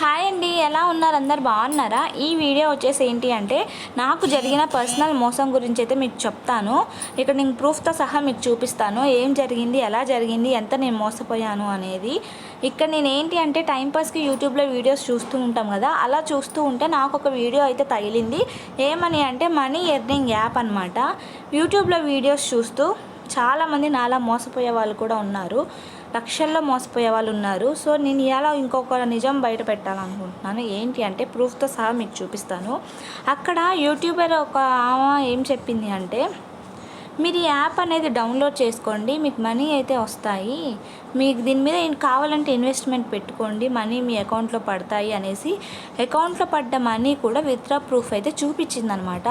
Hi అండి ఎలా ఉన్నారు? అందరు బాగున్నారా? ఈ వీడియో వచ్చేసి ఏంటి అంటే నాకు జరిగిన పర్సనల్ మోసం గురించి అయితే మీకు చెప్తాను. ఇక్కడ నేను ప్రూఫ్తో సహా మీకు చూపిస్తాను. ఏం జరిగింది ఎలా జరిగింది ఎంత నేను మోసపోయాను అనేది. ఇక్కడ నేను ఏంటి అంటే టైంపాస్కి యూట్యూబ్లో వీడియోస్ చూస్తూ ఉంటాం కదా అలా చూస్తూ ఉంటే నాకు ఒక వీడియో అయితే తగిలింది. ఏమని అంటే మనీ ఎర్నింగ్ యాప్ అనమాట యూట్యూబ్లో వీడియోస్ చూస్తూ చాలామంది నాలా మోసపోయే వాళ్ళు కూడా ఉన్నారు. లక్షల్లో మోసపోయే వాళ్ళు ఉన్నారు. సో నేను ఇలా ఇంకొక నిజం బయట పెట్టాలనుకుంటున్నాను. ఏంటి అంటే ప్రూఫ్తో సహా మీకు చూపిస్తాను. అక్కడ యూట్యూబర్ ఒక ఆమె ఏం చెప్పింది అంటే మీరు ఈ యాప్ అనేది డౌన్లోడ్ చేసుకోండి మీకు మనీ అయితే వస్తాయి. మీకు దీని మీద కావాలంటే ఇన్వెస్ట్మెంట్ పెట్టుకోండి మనీ మీ అకౌంట్లో పడతాయి అనేసి. అకౌంట్లో పడ్డ మనీ కూడా విత్డ్రా ప్రూఫ్ అయితే చూపించింది అనమాట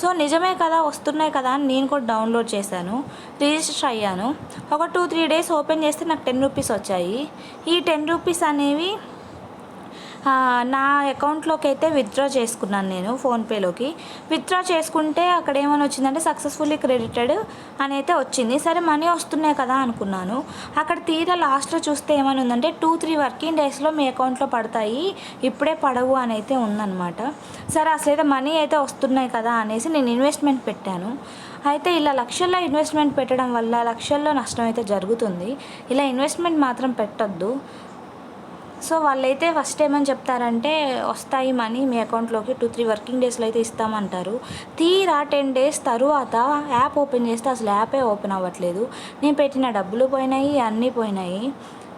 సో నిజమే కదా వస్తున్నాయి కదా అని నేను కూడా డౌన్లోడ్ చేశాను రిజిస్టర్ అయ్యాను. ఒక టూ త్రీ డేస్ ఓపెన్ చేస్తే నాకు టెన్ రూపీస్ వచ్చాయి. ఈ టెన్ రూపీస్ అనేవి నా అకౌంట్లోకి అయితే విత్డ్రా చేసుకున్నాను నేను ఫోన్పేలోకి విత్డ్రా చేసుకుంటే అక్కడ ఏమైనా వచ్చిందంటే సక్సెస్ఫుల్లీ క్రెడిటెడ్ అని అయితే వచ్చింది. సరే మనీ వస్తున్నాయి కదా అనుకున్నాను. అక్కడ తీరా లాస్ట్లో చూస్తే ఏమైనా ఉందంటే టూ త్రీ వర్కింగ్ డేస్లో మీ అకౌంట్లో పడతాయి ఇప్పుడే పడవు అని అయితే ఉందన్నమాట. సరే అసలైతే మనీ అయితే వస్తున్నాయి కదా అనేసి నేను ఇన్వెస్ట్మెంట్ పెట్టాను. అయితే ఇలా లక్షల్లో ఇన్వెస్ట్మెంట్ పెట్టడం వల్ల లక్షల్లో నష్టం అయితే జరుగుతుంది. ఇలా ఇన్వెస్ట్మెంట్ మాత్రం పెట్టొద్దు. సో వాళ్ళైతే ఫస్ట్ ఏమని చెప్తారంటే వస్తాయి మనీ మీ అకౌంట్లోకి టూ త్రీ వర్కింగ్ డేస్లో అయితే ఇస్తామంటారు. తీరా టెన్ డేస్ తరువాత యాప్ ఓపెన్ చేస్తే అసలు యాపే ఓపెన్ అవ్వట్లేదు. నేను పెట్టిన డబ్బులు పోయినాయి అన్నీ పోయినాయి.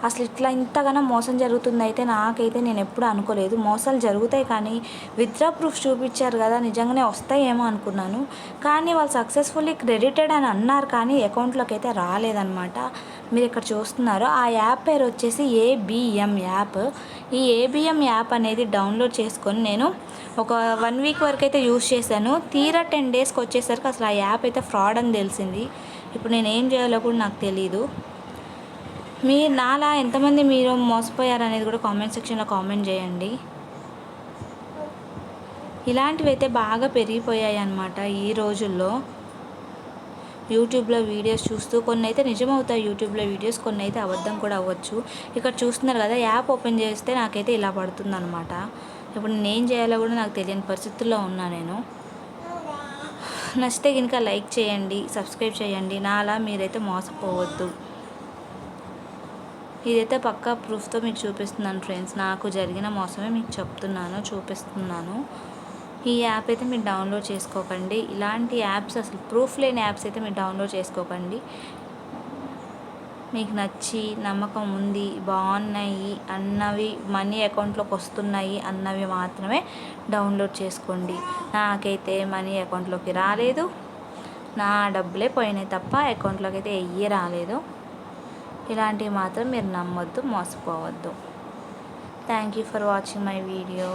అసలు ఇట్లా ఇంతగానో మోసం జరుగుతుంది అయితే నాకైతే నేను ఎప్పుడు అనుకోలేదు. మోసాలు జరుగుతాయి కానీ విత్డ్రా ప్రూఫ్ చూపించారు కదా నిజంగానే వస్తాయేమో అనుకున్నాను. కానీ వాళ్ళు సక్సెస్ఫుల్లీ క్రెడిటెడ్ అని అన్నారు కానీ అకౌంట్లోకి అయితే రాలేదన్నమాట. మీరు ఇక్కడ చూస్తున్నారు. ఆ యాప్ పేరు వచ్చేసి ఏబిఎం యాప్. ఈ ఏబిఎం యాప్ అనేది డౌన్లోడ్ చేసుకొని నేను ఒక వన్ వీక్ వరకు అయితే యూజ్ చేశాను. తీరా టెన్ డేస్కి వచ్చేసరికి అసలు ఆ యాప్ అయితే ఫ్రాడ్ అని తెలిసింది. ఇప్పుడు నేను ఏం చేయాలో కూడా నాకు తెలియదు మీ నాలా ఎంతమంది మీరు మోసపోయారు అనేది కూడా కామెంట్ సెక్షన్లో కామెంట్ చేయండి. ఇలాంటివి అయితే బాగా పెరిగిపోయాయి అన్నమాట ఈ రోజుల్లో. యూట్యూబ్లో వీడియోస్ చూస్తూ కొన్ని అయితే నిజమవుతాయి యూట్యూబ్లో వీడియోస్ కొన్ని అయితే అబద్ధం కూడా అవ్వచ్చు. ఇక్కడ చూస్తున్నారు కదా యాప్ ఓపెన్ చేస్తే నాకైతే ఇలా పడుతుంది అనమాట ఇప్పుడు నేను ఏం చేయాలో కూడా నాకు తెలియని పరిస్థితుల్లో ఉన్నా నేను. నచ్చితే కనుక లైక్ చేయండి సబ్స్క్రైబ్ చేయండి. నాలా మీరైతే మోసపోవద్దు. ఇదైతే పక్కా ప్రూఫ్తో మీకు చూపిస్తున్నాను ఫ్రెండ్స్. నాకు జరిగిన మోసమే మీకు చెప్తున్నాను చూపిస్తున్నాను. ఈ యాప్ అయితే మీరు డౌన్లోడ్ చేసుకోకండి. ఇలాంటి యాప్స్ అసలు ప్రూఫ్ లేని యాప్స్ అయితే మీరు డౌన్లోడ్ చేసుకోకండి. మీకు నచ్చి నమ్మకం ఉంది బాగున్నాయి అన్నవి మనీ అకౌంట్లోకి వస్తున్నాయి అన్నవి మాత్రమే డౌన్లోడ్ చేసుకోండి. నాకైతే మనీ అకౌంట్లోకి రాలేదు. నా డబ్బులే పోయినాయి తప్ప అకౌంట్లోకి అయితే ఎయ్యి రాలేదు. ఇలాంటివి మాత్రం మీరు నమ్మొద్దు మోసపోవద్దు. Thank you for watching my video